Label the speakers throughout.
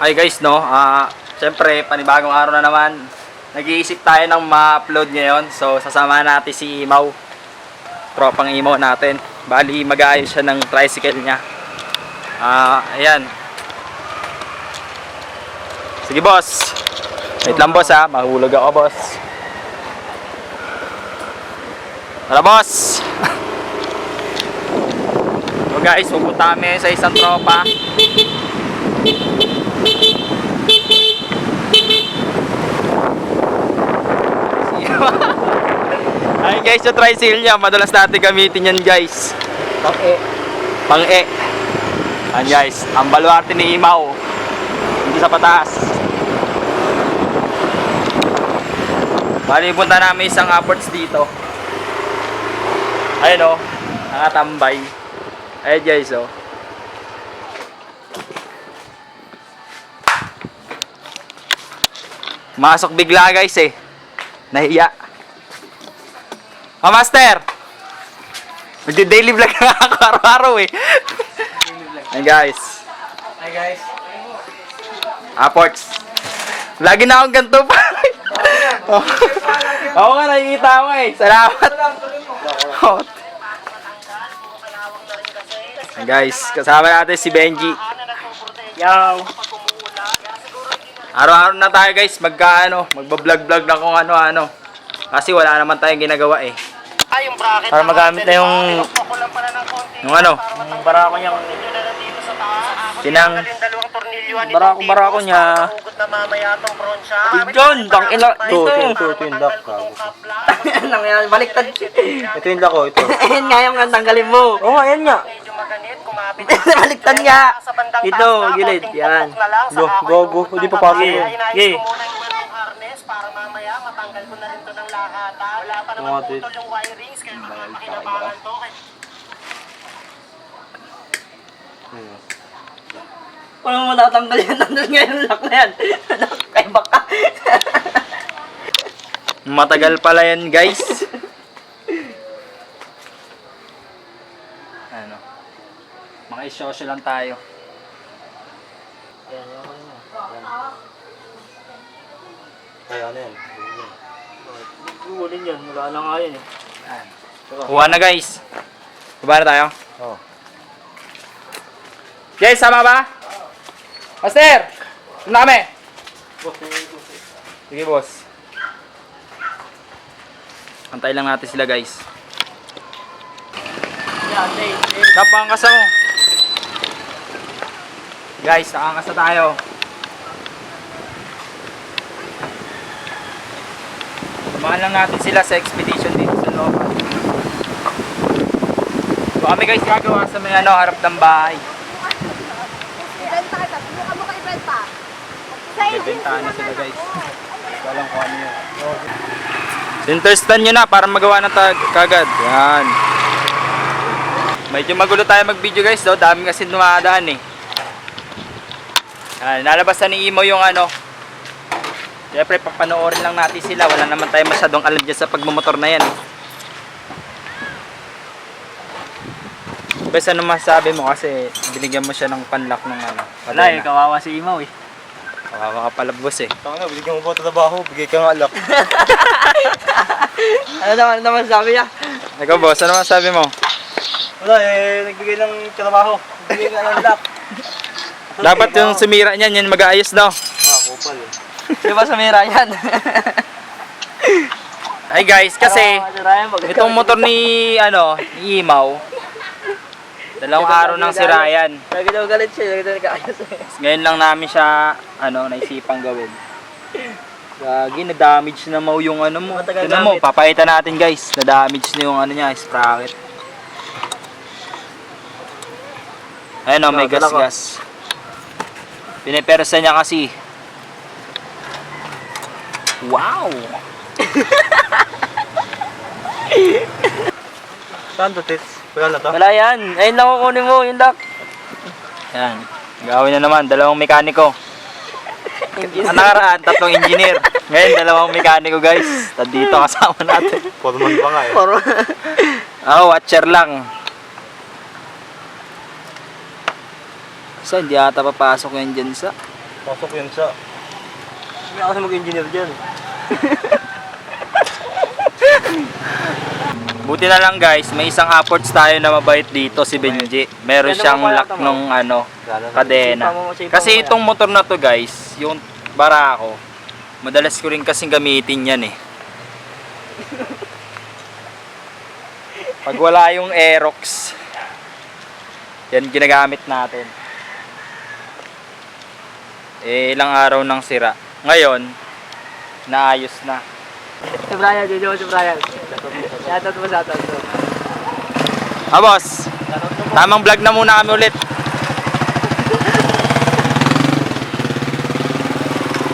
Speaker 1: Hi guys, no? Ah, syempre, panibagong araw na naman. Nag-iisip tayo ng ma-upload ngayon. So, sasama natin si Imaw. Tropang Imaw natin. Bali, mag-aayos siya ng tricycle niya. Ah, ayan. Sige, boss. Wait lang, boss, ha. Mahulog ako, boss. Tara, boss. so, guys, pupunta kami sa isang tropa. Ayun guys, yung tricycle niya, madalas natin gamitin yan guys.
Speaker 2: Pang-e.
Speaker 1: Pang-e. Ayan guys, ang baluarte ni Imaw. Hindi sa pataas. Bali, punta namin isang upwards dito. Ayun o, nakatambay. Ayun guys o. Masok bigla guys eh. Nahiya. Oh, Master! Magdi-daily vlog na ako araw-araw eh. Hey guys.
Speaker 2: Hi guys.
Speaker 1: Aports. Lagi na akong ganito pa. oh. Oo nga, nakikita ko eh. Salamat. Oh. Guys, kasama natin si Benji.
Speaker 2: Yo.
Speaker 1: Araw-araw na tayo guys, magkaano, magbablog-vlog na kung ano-ano. Kasi wala naman tayong ginagawa eh.
Speaker 3: Ay, yung bracket.
Speaker 2: Para magamit na yung.
Speaker 1: Yung ano,
Speaker 2: yung barako niyang
Speaker 3: nitong
Speaker 2: Barako- barako niya. John, tang ina. Ito,
Speaker 3: Ito,
Speaker 2: ito, ito, ito yung lock,
Speaker 4: Nang yan, baliktad.
Speaker 2: Ito yung lako, ito.
Speaker 4: Ayan nga yung tanggalin mo.
Speaker 2: Oo, oh, ayan nga.
Speaker 3: Maganit, kumapit.
Speaker 4: Baliktad nga.
Speaker 3: Sa bandang
Speaker 4: Ito,
Speaker 3: taas na,
Speaker 4: gilid, yan.
Speaker 3: na lang sa
Speaker 2: Go, go, go. Hindi pa
Speaker 3: manong harness para mamaya matanggal ko na rin to ng lahatan. Wala pa naman putol yung wirings kaya makapakinabangan to. Kaya
Speaker 4: Paano mo natatanggal yan? Nandun nga yung lock na yan. Kay baka.
Speaker 1: matagal pala yan guys. Mga isosyo lang tayo.
Speaker 2: Kaya ano yan?
Speaker 4: Gugulin yan. Wala na nga yan eh.
Speaker 1: Ayan. Kuha na guys. Kuha na tayo.
Speaker 2: Oo.
Speaker 1: Guys, sama ba? Master! Na kami? Sige boss. Antay lang natin sila guys.
Speaker 4: Yan, day, day.
Speaker 1: Napangkasa mo. Guys, nakangkasa tayo. Samahan lang natin sila sa expedition dito sa loob. So kami guys gagawa sa may ano, harap ng bahay.
Speaker 5: Ibenta kita. Subukan mo ka ibenta. Sa
Speaker 1: Bebentahan na sila guys. Walang kung ano yun. Sinterstan nyo na para magawa ng tag kagad. Yan. Medyo magulo tayo mag-video guys daw. Dami kasi dumadaan eh. Yan, nalabas na ni Imo yung ano. Siyempre, papanoorin lang natin sila. Wala naman tayo masyadong alam dyan sa pagmumotor na yan. Bes, ano masabi mo kasi binigyan mo siya ng panlock ng ano.
Speaker 4: Wala eh, kawawa si Imaw eh.
Speaker 1: Kawawa ka pala boss eh.
Speaker 2: Tama nga, binigyan mo ba ito trabaho? Bigay ka nga lock.
Speaker 4: Ano naman, ano naman sabi niya?
Speaker 1: Ikaw boss, ano masabi mo?
Speaker 2: Wala eh, nagbigay ng trabaho. Bigay nga ng lock.
Speaker 1: Dapat yung sumira niyan, yan mag-aayos daw.
Speaker 2: Ah, kupal eh.
Speaker 4: Di ba sumira yan?
Speaker 1: Ay guys, kasi
Speaker 4: Ano,
Speaker 1: itong motor ni ano, ni Imaw. Dalawang araw nang sira yan.
Speaker 4: Lagi daw galit siya, lagi daw nag-aayos eh.
Speaker 1: Ngayon lang namin siya ano, naisipang gawin. Gagi, na-damage na mau yung ano mo.
Speaker 4: Matagal
Speaker 1: mo,
Speaker 4: gamit.
Speaker 1: papakita natin guys. Na-damage na yung ano niya, sprocket. Ayun o, may
Speaker 4: Dala ko.
Speaker 1: gas-gas. Pinipersa niya kasi. Wow!
Speaker 2: Saan to, tits? Wala na to?
Speaker 4: Wala yan. Ayun lang kukunin mo, yung lock.
Speaker 1: Yan. Gawin na naman, dalawang mekaniko. Ang nakaraan, tatlong engineer. Ngayon, dalawang mekaniko guys. Dito kasama natin.
Speaker 2: Foreman pa nga eh.
Speaker 1: Ako, watcher lang. Sa hindi ata papasok yan dyan sa...
Speaker 2: Pasok yun sa... Hindi ako mag-engineer dyan.
Speaker 1: Buti na lang guys, may isang upwards tayo na mabait dito si Benji. Meron siyang lock nung ano, kadena. Kasi itong motor na to guys, yung Barako, madalas ko rin kasing gamitin yan eh. Pag wala yung Aerox, yan ginagamit natin. Eh, ilang araw nang sira. Ngayon, naayos na.
Speaker 4: Si Brian, dito si Brian. Shoutout mo, shoutout mo.
Speaker 1: Ah, boss. Tamang vlog na muna kami ulit.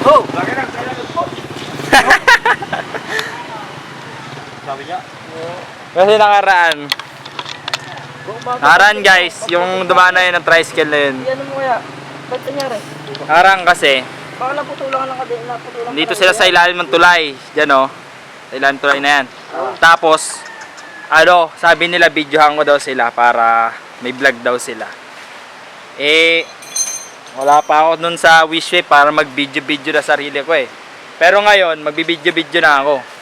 Speaker 2: Oh! Sabi niya,
Speaker 1: Kasi nakaraan. Nakaraan guys, yung dumaan na yun ng tricycle na yun.
Speaker 4: Ano mo kaya? Ba't nangyari?
Speaker 1: Nakaraan kasi,
Speaker 4: Baka naputulan ka ng kadena. Naputulan
Speaker 1: dito sila sa ilalim ng tulay. Diyan o. Sa ilalim ng tulay na yan. Tapos, ano, sabi nila videohan ko daw sila para may vlog daw sila. Eh, wala pa ako nun sa Wishway para mag-video-video na sarili ko eh. Pero ngayon, magbibideo-video na ako.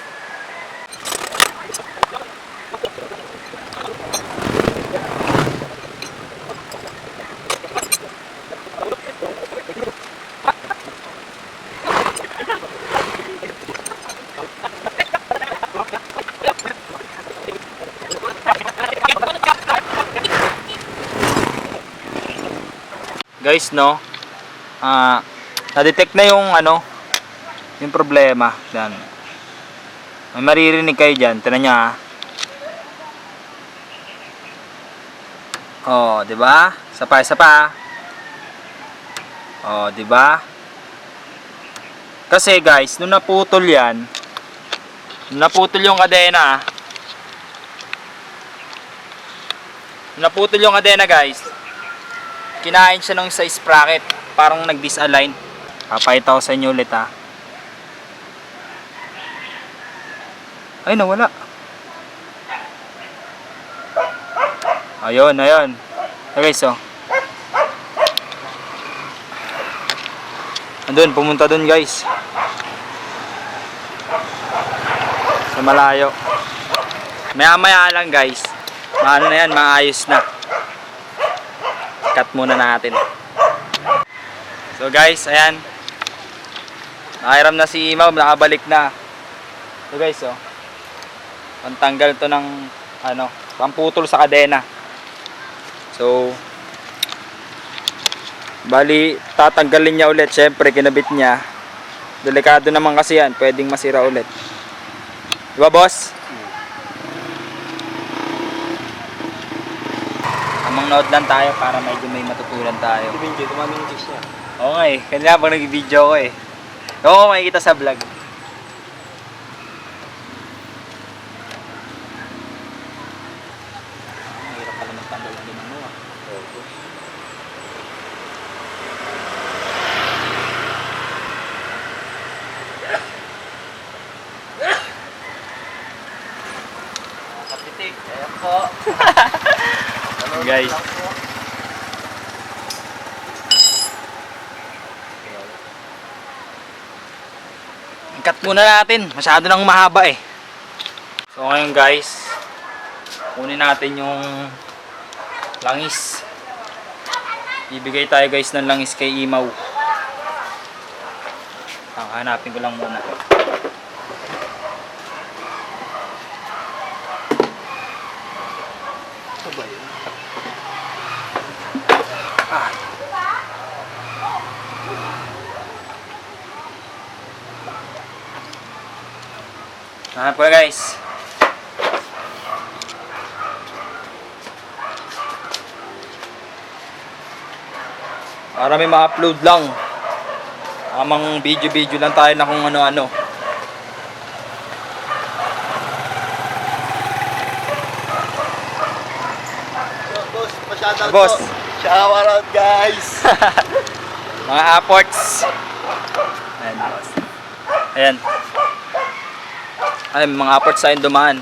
Speaker 1: Guys no? Ah na-detect na yung ano yung problema. Yan. May maririnig kayo dyan. Tinan nyo ah. Oh di ba? Isa pa isa pa oh di ba? Kasi guys nung naputol yan nung naputol yung kadena naputol yung kadena guys kinain siya ng sa sprocket parang nag-disalign. Papakita ko sa inyo ulit ha. Ay nawala. Ayun ayun. Okay so andun pumunta dun guys. Sa malayo. Maya maya lang guys. Maano na yan maayos na cut muna natin. So guys, ayan. Nakairam na si Imaw, nakabalik na. So guys, oh. Pantanggal to ng ano, pamputol sa kadena. So bali tatanggalin niya ulit, syempre kinabit niya. Delikado naman kasi yan, pwedeng masira ulit. Di ba, boss? Note lang tayo para medyo may matutunan tayo.
Speaker 2: si Benji, tumami yung niya.
Speaker 1: Oo nga eh. Kanina pag nag-video ko eh. Oo, makikita sa vlog. Mahirap pala magtanggal ng limang mo Guys. Cut muna natin. Masyado nang mahaba eh. So ngayon guys, kunin natin yung langis. Ibigay tayo guys ng langis kay Imaw. Hanapin ko lang muna.
Speaker 2: Ito ba yun?
Speaker 1: Hanap ko na guys. Para may ma-upload lang. Amang video-video lang tayo na kung ano-ano.
Speaker 2: Boss. Shout out guys!
Speaker 1: Mga apports. Ayan. Ayan. Ay, mga apports sa dumaan.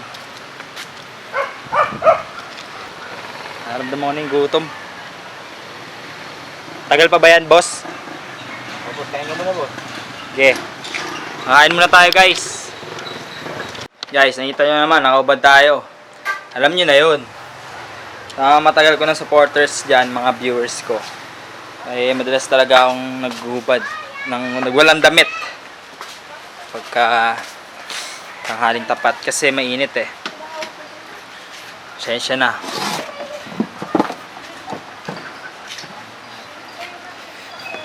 Speaker 1: Naramdaman ko na yung gutom. Tagal pa ba yan, boss?
Speaker 2: boss, kain ka muna boss.
Speaker 1: Okay. Kain muna tayo guys. Guys, nakita nyo naman, nakaubad tayo. Alam nyo na yun. Ah, matagal ko ng supporters dyan, mga viewers ko. Ay, madalas talaga akong naghubad ng nagwalang damit. Pagka tanghaling tapat kasi mainit eh. Pasensya na.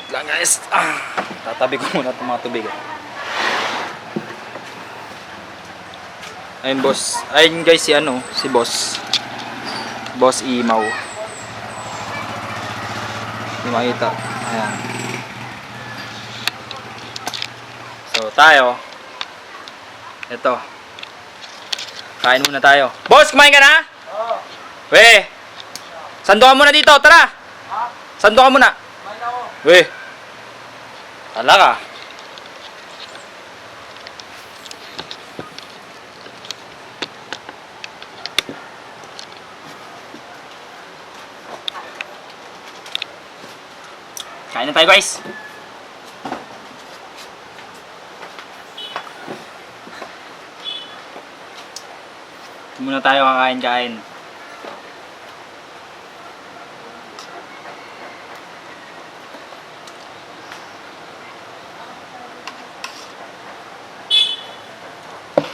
Speaker 1: lang guys. Ah, tatabi ko muna itong mga tubig. Ayun boss. Ayun guys si ano, si boss. Boss Imaw. Hindi makita. Ayan. So tayo. Ito. Kain muna tayo. Boss, kumain ka na? Oo. We. Sando ka muna dito, tara. Sando ka muna. We. Tala Kain na tayo guys. Muna tayo kakain-kain.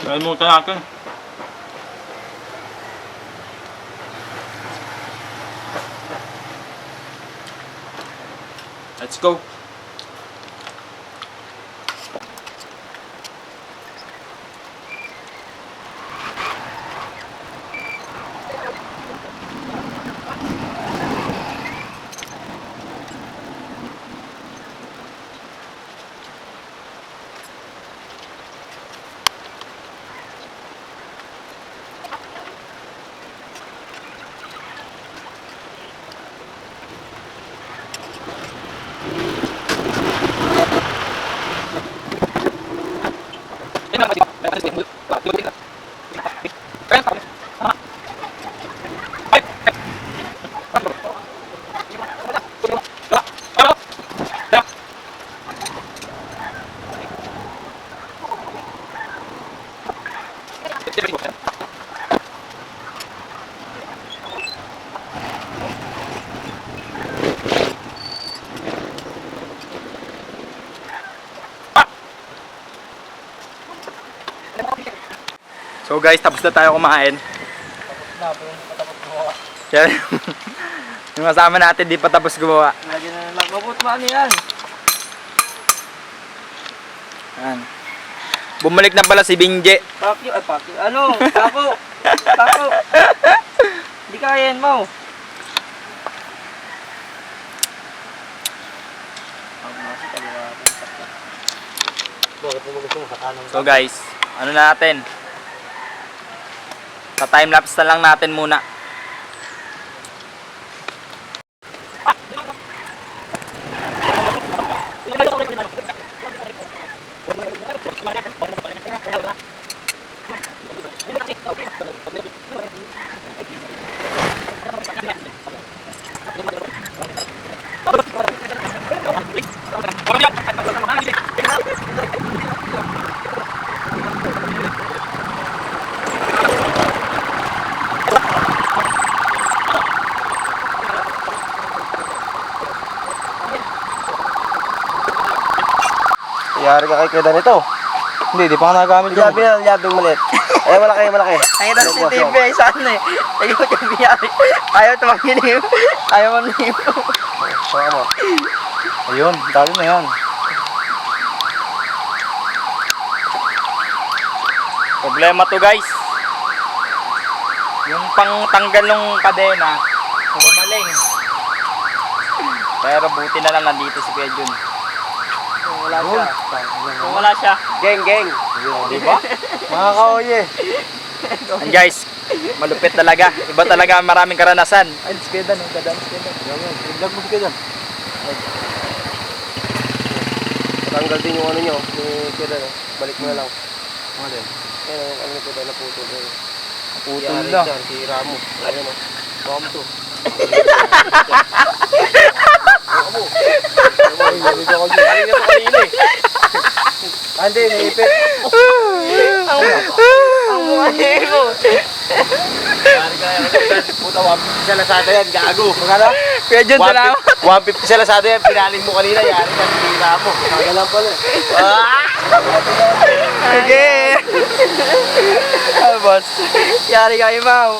Speaker 1: Kalimutan natin. Let's go. So guys, tapos na tayo kumain.
Speaker 2: Na, pero hindi pa tapos gumawa.
Speaker 1: Yung kasama natin di pa tapos gumawa.
Speaker 2: Lagyan na lang. Mabut man yan.
Speaker 1: Yan. Bumalik na pala si Bingje.
Speaker 4: Pakyo, ay pakyo. Ano? Pako. Pako. Hindi kaya yan, Mau.
Speaker 1: So guys, ano na natin? Sa timelapse na lang natin muna.
Speaker 2: Kuya nito. Hindi, di pa ka nagamit ko. Yabi na, yabi maliit. Ay, malaki, malaki.
Speaker 4: Ang ito si TV ay saan eh. Ayaw ko biyari. Ayaw tumangin eh. Ayaw mo nito.
Speaker 2: Saka mo. Ayun, dali na yan.
Speaker 1: Problema to guys. Yung pang tanggal ng kadena, gumaling. Pero buti na lang nandito si Kuya Jun.
Speaker 4: Wala siya. Kung wala siya.
Speaker 2: Geng, geng.
Speaker 1: Di ba?
Speaker 2: Mga kaoye.
Speaker 1: And guys, malupit talaga. Iba talaga ang maraming karanasan.
Speaker 2: Ay, skeda no, dadaan skeda. I-vlog mo skeda. Tanggal din yung ano nyo, ni skeda. Balik mo na lang. Ano din? Yan, yung ano na puto.
Speaker 1: Putol
Speaker 2: Yari
Speaker 1: na.
Speaker 2: si Ramo. Ayun o. Ramo to. Mo. Ay, narinig ako dyan. Kanina to kanina eh. Ande, naipit.
Speaker 4: Ang
Speaker 2: ka yan. Puta, 150 sa Lazada yan. Gago. Magkano?
Speaker 4: Kuya Jun, salamat.
Speaker 2: 150 sa Lazada yan. Pinaling mo kanina. Yari ka. Tira mo. Kaya lang pala. Ah!
Speaker 4: Sige. Ah, boss. Yari kayo, Mau.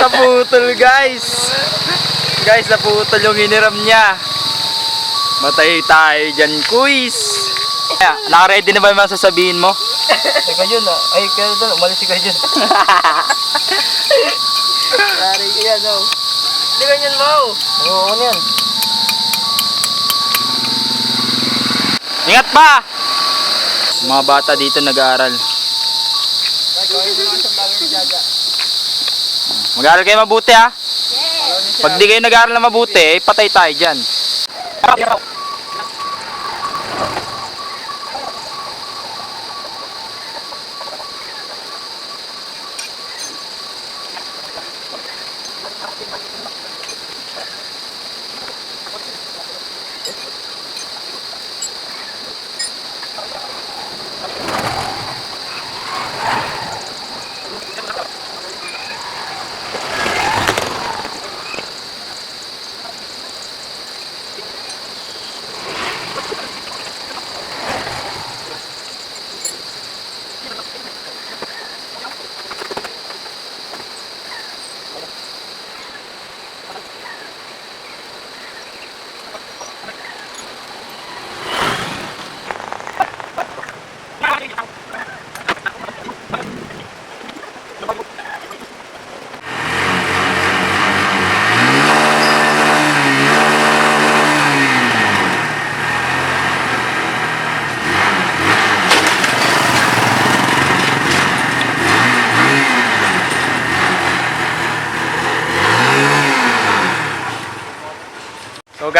Speaker 4: Naputol, guys. Guys, naputol yung hiniram niya. Matay tayo dyan, quiz. Kaya, naka-ready na ba yung mga sasabihin mo?
Speaker 2: Teka yun ah. Ay, kaya doon. Umalis si Kayo
Speaker 4: Yari ka yan, oh. Hindi ganyan, Mau.
Speaker 2: Oo, ano yan?
Speaker 1: Ingat pa! Mga bata dito nag-aaral. Mag-aaral kayo mabuti ha. Pag di kayo nag-aaral na mabuti, eh, patay tayo dyan.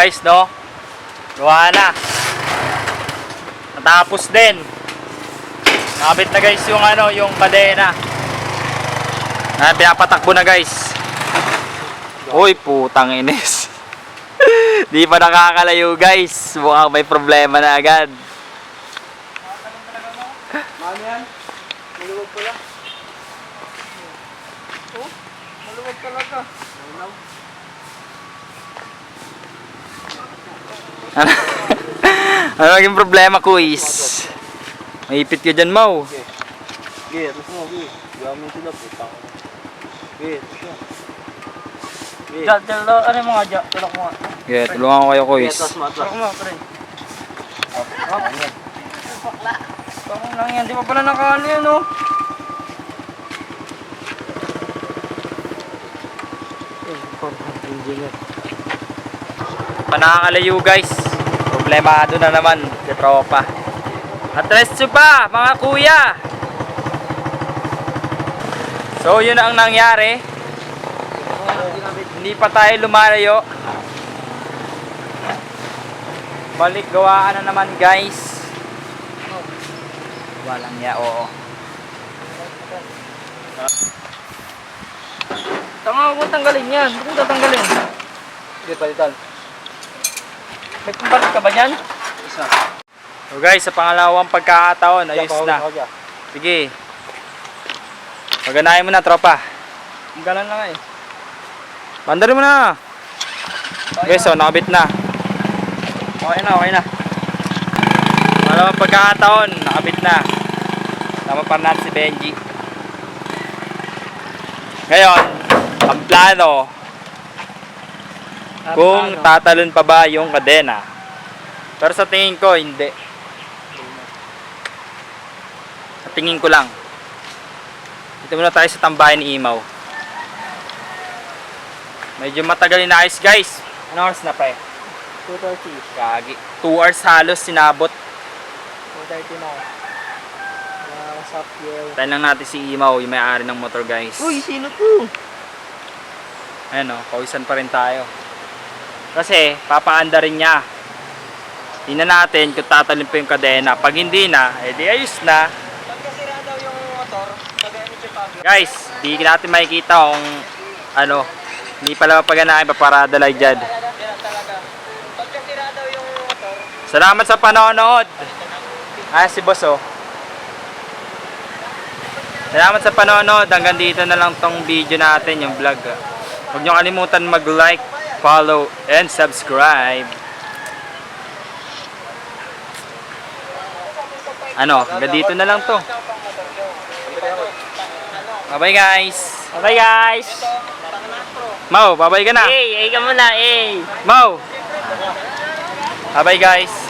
Speaker 1: Guys, no? Gawa na. Natapos din. Nakabit na guys yung ano, yung kadena. Ah, pinapatakbo na guys. Uy, putang inis. Di pa nakakalayo guys. Mukhang may problema na agad.
Speaker 2: Ano yan? Maluwag pala. Oh, maluwag talaga.
Speaker 1: Ano, ano naging problema, kuis? Maipit ka dyan, Mau.
Speaker 2: Sige, tapos mo, sige. Gamit sila, putang. Sige, tapos mo.
Speaker 4: Dyan, dyan, ano yung mga dyan? Tulak mo nga.
Speaker 1: Okay, tulungan ko kayo, kuis.
Speaker 2: Tapos mo,
Speaker 4: Tulak
Speaker 2: atlas.
Speaker 4: mo, pre. Lang yan? Di pa pala nakano yun, oh.
Speaker 1: Panakakalayo guys. Problemado na naman si tropa. Atres nyo pa mga kuya. So yun ang nangyari. Hindi pa tayo lumalayo. Balik gawaan na naman guys. Walang ya, oo.
Speaker 4: Tama, huwag tanggalin yan. Mo tatanggalin?
Speaker 2: Sige, palitan.
Speaker 4: May kumpalit ka ba yan?
Speaker 2: Isa.
Speaker 1: So guys, sa pangalawang pagkakataon, ayos na.
Speaker 2: dyan.
Speaker 1: Sige. Paganahin mo na, tropa.
Speaker 4: Ang galan lang eh.
Speaker 1: Bandarin mo na. Okay, so nakabit na.
Speaker 4: Okay na, okay na.
Speaker 1: Malamang pagkakataon, nakabit na. Tama pa natin si Benji. Ngayon, ang plano, kung tatalon pa ba yung kadena. Pero sa tingin ko, hindi. Sa tingin ko lang. Dito muna tayo sa tambahin ni Imaw. Medyo matagal inayos guys. Ano oras na pa eh?
Speaker 4: 230.
Speaker 1: Kagi. 2 hours halos sinabot.
Speaker 4: 230 na. Sa fuel.
Speaker 1: Tayo lang natin si Imaw, yung may-ari ng motor guys.
Speaker 4: Uy, sino to?
Speaker 1: Ayan o, pawisan pa rin tayo. Kasi, papaanda rin niya. Tingnan natin kung tatalin pa yung kadena. Pag hindi na, edi ayos na.
Speaker 4: Pag nasira daw yung motor, ni Chipago.
Speaker 1: Guys, di natin makikita kung ano, hindi pala mapaganahin paparada lang dyan. Salamat sa panonood. Ah, si boss oh. Salamat sa panonood. Hanggang dito na lang tong video natin, yung vlog. Huwag niyo kalimutan mag-like, follow, and subscribe. Ano, hanggang dito na lang to. Bye-bye guys.
Speaker 3: Bye guys!
Speaker 1: Mau, bye-bye ka na.
Speaker 3: Hey, hey ka muna, hey!
Speaker 1: Mau. Bye-bye guys.